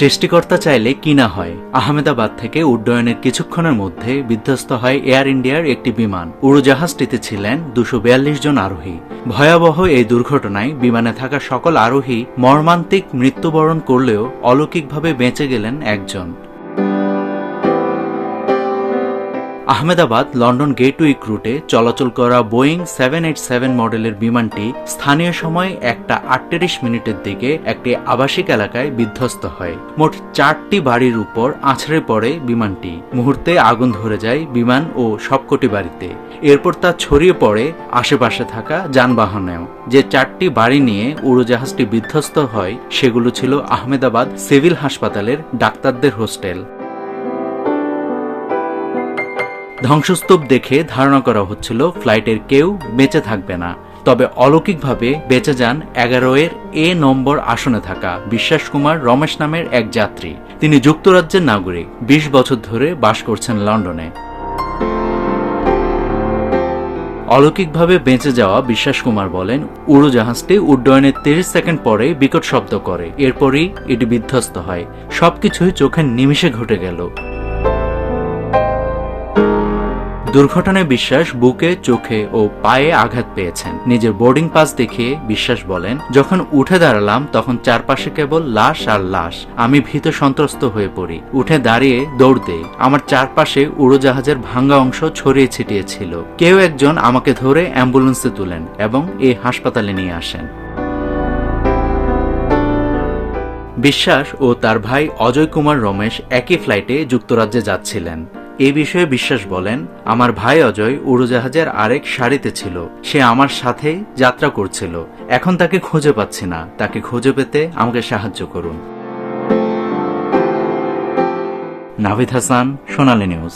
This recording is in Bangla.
সৃষ্টিকর্তা চাইলে কি না হয়, আহমেদাবাদ থেকে উড্ডয়নের কিছুক্ষণের মধ্যে বিধ্বস্ত হয় এয়ার ইন্ডিয়ার একটি বিমান। উড়োজাহাজটিতে ছিলেন দুশো জন আরোহী। ভয়াবহ এই দুর্ঘটনায় বিমানে থাকা সকল আরোহী মর্মান্তিক মৃত্যুবরণ করলেও অলৌকিকভাবে বেঁচে গেলেন একজন। আহমেদাবাদ লন্ডন গেটউইক রুটে চলাচল করা বোয়িং সেভেন এইট সেভেন মডেলের বিমানটি স্থানীয় সময় একটা আটত্রিশ মিনিটের দিকে একটি আবাসিক এলাকায় বিধ্বস্ত হয়। মোট চারটি বাড়ির উপর আছড়ে পড়ে বিমানটি। মুহূর্তে আগুন ধরে যায় বিমান ও সবকটি বাড়িতে। এরপর তা ছড়িয়ে পড়ে আশেপাশে থাকা যানবাহনেও। যে চারটি বাড়ি নিয়ে উড়োজাহাজটি বিধ্বস্ত হয়, সেগুলো ছিল আহমেদাবাদ সিভিল হাসপাতালের ডাক্তারদের হোস্টেল। ধ্বংসস্তূপ দেখে ধারণা করা হচ্ছিল ফ্লাইটের কেউ বেঁচে থাকবে না। তবে অলৌকিকভাবে বেঁচে যান এগারো এর এ নম্বর আসনে থাকা বিশ্বাস কুমার রমেশ নামের এক যাত্রী। তিনি যুক্তরাজ্যের নাগরিক, বিশ বছর ধরে বাস করছেন লন্ডনে। অলৌকিকভাবে বেঁচে যাওয়া বিশ্বাস কুমার বলেন, উড়োজাহাজটি উড্ডয়নের তিরিশ সেকেন্ড পরে বিকট শব্দ করে। এরপরই এটি বিধ্বস্ত হয়। সবকিছুই চোখের নিমিষে ঘটে গেল। দুর্ঘটনায় বিশ্বাস বুকে, চোখে ও পায়ে আঘাত পেয়েছেন। নিজের বোর্ডিং পাস দেখিয়ে বিশ্বাস বলেন, যখন উঠে দাঁড়ালাম, তখন চারপাশে কেবল লাশ আর লাশ। আমি ভীত সন্ত্রস্ত হয়ে পড়ি। উঠে দাঁড়িয়ে দৌড় দেই। আমার চারপাশে উড়োজাহাজের ভাঙ্গা অংশ ছড়িয়ে ছিটিয়ে ছিল। কেউ একজন আমাকে ধরে অ্যাম্বুলেন্সে তুলেন এবং এই হাসপাতালে নিয়ে আসেন। বিশ্বাস ও তার ভাই অজয় কুমার রমেশ একই ফ্লাইটে যুক্তরাজ্যে যাচ্ছিলেন। এ বিষয়ে বিশ্বাস বলেন, আমার ভাই অজয় উড়োজাহাজের আরেক সারিতে ছিল। সে আমার সাথেই যাত্রা করছিল। এখন তাকে খুঁজে পাচ্ছি না। তাকে খুঁজে পেতে আমাকে সাহায্য করুন। নাভিদ হাসান, সোনালী নিউজ।